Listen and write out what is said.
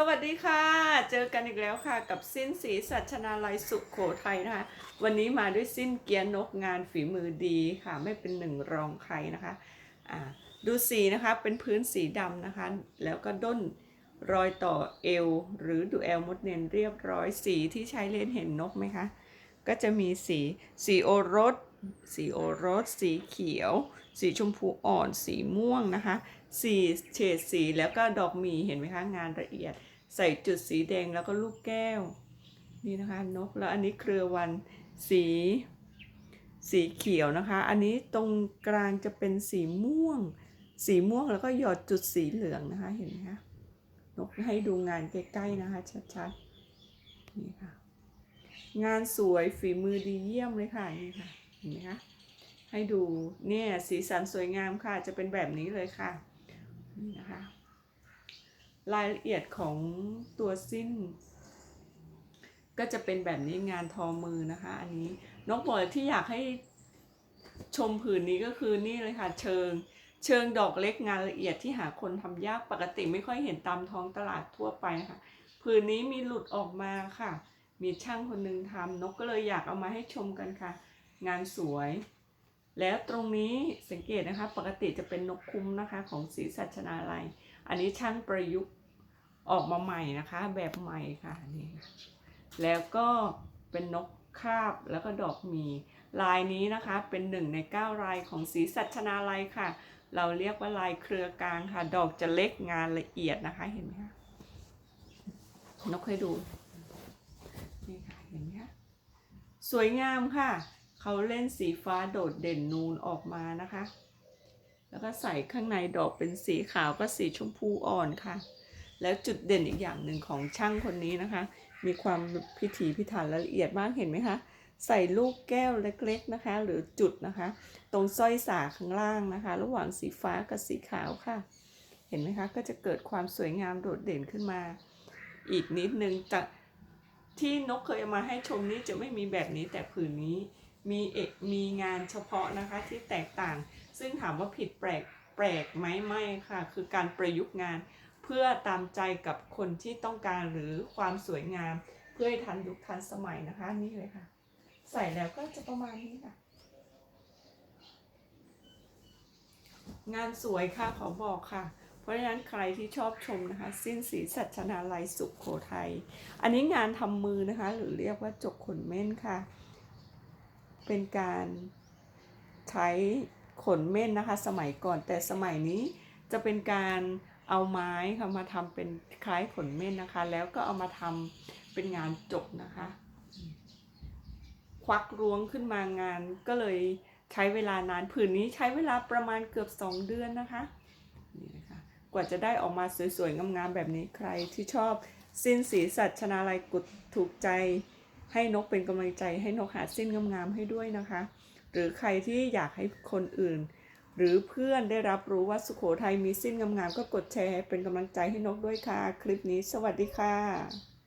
สวัสดีค่ะ เจอกันอีกแล้วค่ะ กับสิ้นสีสัชนาลัยสุขโขทัยนะคะ วันนี้มาด้วยสิ้นเกียร์นกงานฝีมือดีค่ะ ไม่เป็นหนึ่งรองใครนะคะอ่าดูสีนะคะเป็นพื้นสีดำนะคะ แล้วก็ด้นรอยต่อเอว หรือดูเอลมดเนนเรียบร้อยสีที่ใช้เล่นเห็นนกไหมคะ ก็จะมีสี สีโอรส สีโอรส สีเขียว สีชมพูอ่อน สีม่วงนะคะ สีเฉดสีแล้วก็ดอกมีเห็นไหมคะงานละเอียด ใส่จุดสีแดงแล้วก็ลูกแก้ว นี่นะคะนกแล้วอันนี้เครือวันสีสีเขียวนะคะ อันนี้ตรงกลางจะเป็นสีม่วง สีม่วงแล้วก็หยอดจุดสีเหลืองนะคะ เห็นไหมคะ นกให้ดูงานใกล้ๆนะคะชัดๆ งานสวยฝีมือดีเยี่ยมเลยค่ะนี่ค่ะเห็นไหมคะให้ดูเนี่ยสีสันสวยงามค่ะจะเป็นแบบนี้เลยค่ะนี่นะคะรายละเอียดของตัวสิ้น ก็จะเป็นแบบนี้งานทอมือนะคะ อันนี้นกบอกที่อยากให้ชมผืนนี้ก็คือนี่เลยค่ะเชิง เชิงดอกเล็กงานละเอียดที่หาคนทำยากปกติไม่ค่อยเห็นตามท้องตลาดทั่วไปนะคะผืนนี้มีหลุดออกมาค่ะ มีช่างคนหนึ่งทำนกก็เลยอยากเอามาให้ชมกันค่ะ งานสวย แล้วตรงนี้สังเกตนะคะ ปกติจะเป็นนกคุ้มนะคะของศรีสัชนาลัย อันนี้ช่างประยุกต์ออกมาใหม่นะคะ แบบใหม่ค่ะนี่ค่ะแล้วก็เป็นนกคาบแล้วก็ดอกมีลายนี้นะคะ เป็นหนึ่งในเก้าลายของศรีสัชนาลัยค่ะ เราเรียกว่าลายเครือกลางค่ะ ดอกจะเล็กงานละเอียดนะคะเห็นไหมคะนกให้ดู นี่ค่ะเห็นไหมคะสวยงามค่ะ เขาเล่นสีฟ้าโดดเด่นนูนออกมานะคะ แล้วก็ใส่ข้างในดอกเป็นสีขาวก็สีชมพูอ่อนค่ะ แล้วจุดเด่นอีกอย่างหนึ่งของช่างคนนี้นะคะ มีความพิถีพิถันละเอียดมากเห็นไหมคะ ใส่ลูกแก้วเล็กๆนะคะ หรือจุดนะคะ ตรงสร้อยสาข้างล่างนะคะ ระหว่างสีฟ้ากับสีขาวค่ะ เห็นไหมคะ ก็จะเกิดความสวยงามโดดเด่นขึ้นมา อีกนิดนึงจาก ที่นกเคยเอามาให้ชมนี้จะไม่มีแบบนี้แต่ผืนนี้มีเอกมีงานเฉพาะนะคะที่แตกต่าง ซึ่งถามว่าผิดแปลกแปลกไหมไม่ค่ะ คือการประยุกต์งานเพื่อตามใจกับคนที่ต้องการหรือความสวยงาม เพื่อให้ทันยุคทันสมัยนะคะนี่เลยค่ะ ใส่แล้วก็จะประมาณนี้ค่ะ งานสวยค่ะขอบอกค่ะ ราะฉะนั้นใครที่ชอบชมนะคะ สิ้นสีสัชนาลัยสุขโขทัย อันนี้งานทำมือนะคะ หรือเรียกว่าจกขนเม่นค่ะ เป็นการใช้ขนเม่นนะคะ สมัยก่อนแต่สมัยนี้จะเป็นการเอาไม้ค่ะมาทำเป็นคล้ายขนเม่นนะคะ แล้วก็เอามาทำเป็นงานจกนะคะ ควักล้วงขึ้นมางานก็เลยใช้เวลานานผืนนี้ใช้เวลาประมาณเกือบ 2 เดือนนะคะ กว่าจะได้ออกมาสวยๆ งามๆ แบบนี้ใครที่ชอบสิ้นสีสัชนาลัยกุดถูกใจให้นกเป็นกำลังใจให้นกหาสิ้นงามๆ ให้ด้วยนะคะ หรือใครที่อยากให้คนอื่น หรือเพื่อนได้รับรู้ว่าสุโขทัยมีสิ้นงามๆ ก็กดแชร์เป็นกำลังใจให้นกด้วยค่ะ คลิปนี้สวัสดีค่ะ